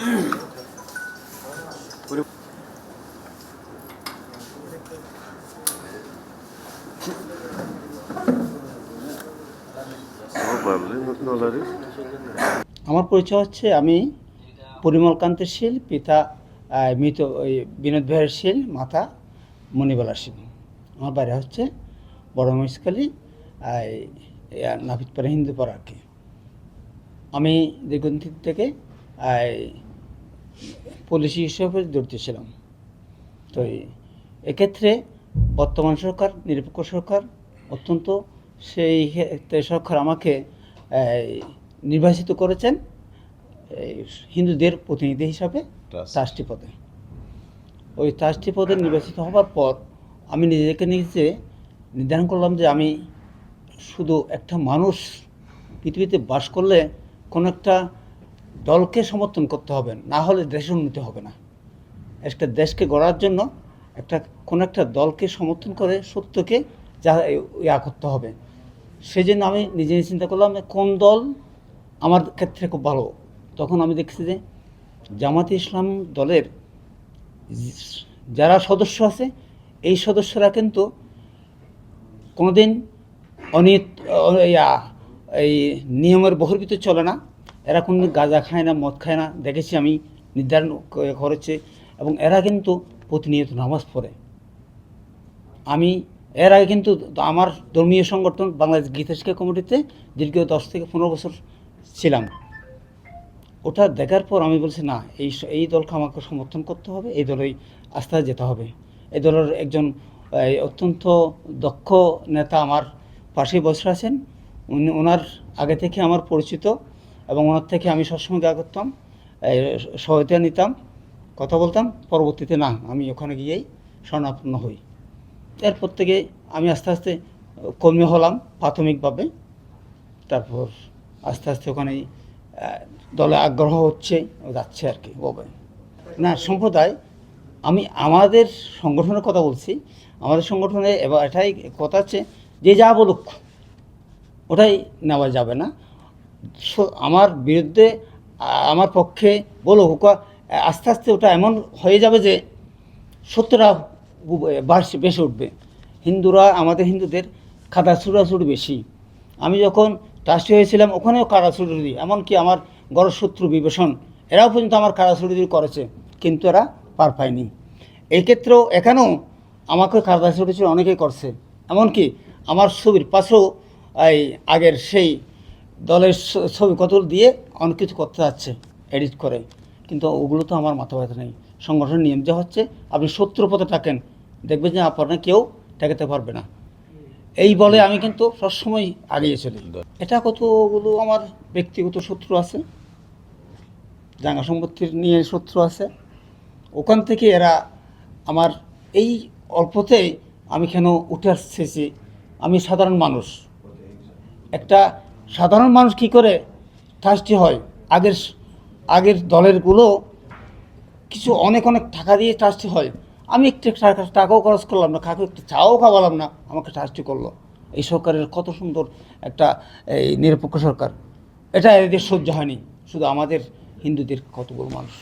আমার পরিচয় হচ্ছে আমি পরিমল কান্তের শীল, পিতা মৃত ওই বিনোদ ভাইয়ের শীল, মাতা মণিবালা শীল। আমার বাইরে হচ্ছে বড় মহিষকালী নাপিতপাড়া হিন্দু পাড়া আর কি। আমি দীর্ঘদিন থেকে পুলিশ হিসেবে জড়িত ছিলাম তো এক্ষেত্রে বর্তমান সরকার নিরপেক্ষ সরকার অত্যন্ত সেই সরকার আমাকে নির্বাচিত করেছেন হিন্দুদের প্রতিনিধি হিসাবে. ট্রাস্টি পদে ওই ট্রাস্টি পদে নির্বাচিত হওয়ার পর আমি নিজেকে নিজে নির্ধারণ করলাম যে আমি শুধু একটা মানুষ পৃথিবীতে বাস করলে কোনো একটা দলকে সমর্থন করতে হবে, না হলে দেশের উন্নতি হবে না। একটা দেশকে গড়ার জন্য একটা, কোনো একটা দলকে সমর্থন করে সত্যকে যা ইয়া করতে হবে। সেই জন্য আমি নিজে নিজে চিন্তা করলাম কোন দল আমার ক্ষেত্রে খুব ভালো। তখন আমি দেখছি যে জামাতে ইসলাম দলের যারা সদস্য আছে, এই সদস্যরা কিন্তু কোনোদিন অনিয়ত এই নিয়মের বহির্ভূত চলে না। এরা কোনো গাঁজা খায় না, মদ খায় না। দেখেছি আমি, নির্ধারণ করেছে এবং এরা কিন্তু প্রতিনিয়ত নামাজ পড়ে। আমি, এর আগে কিন্তু আমার ধর্মীয় সংগঠন বাংলাদেশ গীতা শিক্ষা কমিটিতে দীর্ঘ দশ থেকে পনেরো বছর ছিলাম। ওটা দেখার পর আমি বলছি, না, এই এই দলকে আমাকে সমর্থন করতে হবে, এই দলেই আস্থায় যেতে হবে। এই দলের একজন অত্যন্ত দক্ষ নেতা আমার পাশে বসে আছেন। উনি, ওনার আগে থেকে আমার পরিচিত। এবং ওনার থেকে আমি সবসময় গা করতাম সহায়তা নিতাম, কথা বলতাম, পরবর্তীতে না, আমি ওখানে গিয়েই স্বর্ণাপন্ন হই। এরপর থেকে আমি আস্তে আস্তে কর্মী হলাম প্রাথমিকভাবে। তারপর আস্তে আস্তে ওখানে দলে আগ্রহ হচ্ছে যাচ্ছে আর কি ওভাবে না, সম্প্রদায়, আমি আমাদের সংগঠনের কথা বলছি, আমাদের সংগঠনে এবার এটাই কথা হচ্ছে, যে যা বলুক, ওটাই নেওয়া যাবে না। আমার বিরুদ্ধে আমার পক্ষে বলুক ও- আস্তে আস্তে ওটা এমন হয়ে যাবে যে সত্যরা বেশি উঠবে। হিন্দুরা, আমাদের হিন্দুদের খাতা বেশি। আমি যখন ট্রাস্টি হয়েছিলাম, ওখানেও কারা ছুটি এমনকি আমার গড় শত্রু বিভীষণ, এরাও পর্যন্ত আমার কারা ছুটি করেছে, কিন্তু এরা পার পায়নি। এই ক্ষেত্রেও এখানেও আমাকে কারা ছুটি অনেকেই করছে। এমনকি আমার ছবির পাশেও, এই আগের সেই দলের ছবি কত দিয়ে অনেক কিছু করতে যাচ্ছে এডিট করে। কিন্তু ওগুলো তো আমার মাথা ব্যথা নেই। সংগঠনের নিয়ম যা হচ্ছে, আপনি শত্রু পথে থাকেন। দেখবেন যে আপনার কেউ ঠেকাতে পারবে না। এই বলে আমি কিন্তু সবসময় আগিয়ে চলি। এটা কতগুলো আমার ব্যক্তিগত শত্রু আছে? জাঙ্গা সম্পত্তির নিয়ে শত্রু আছে। ওখান থেকে এরা আমার এই অল্পতেই আমি কেন উঠে আসতেছি আমি সাধারণ মানুষ। একটা সাধারণ মানুষ কি করে ট্রাস্টি হয়? আগের আগের দলেরগুলো কিছু অনেক অনেক টাকা দিয়ে ট্রাস্টি হয়। আমি একটু টাকা, টাকাও খরচ করলাম না কাকে একটু চাও খাওয়ালাম না, আমাকে ট্রাস্টি করল। এই সরকারের কত সুন্দর একটা, এই নিরপেক্ষ সরকার। এটা এদের সহ্য হয়নি, শুধু আমাদের হিন্দুদের কতগুলো মানুষ।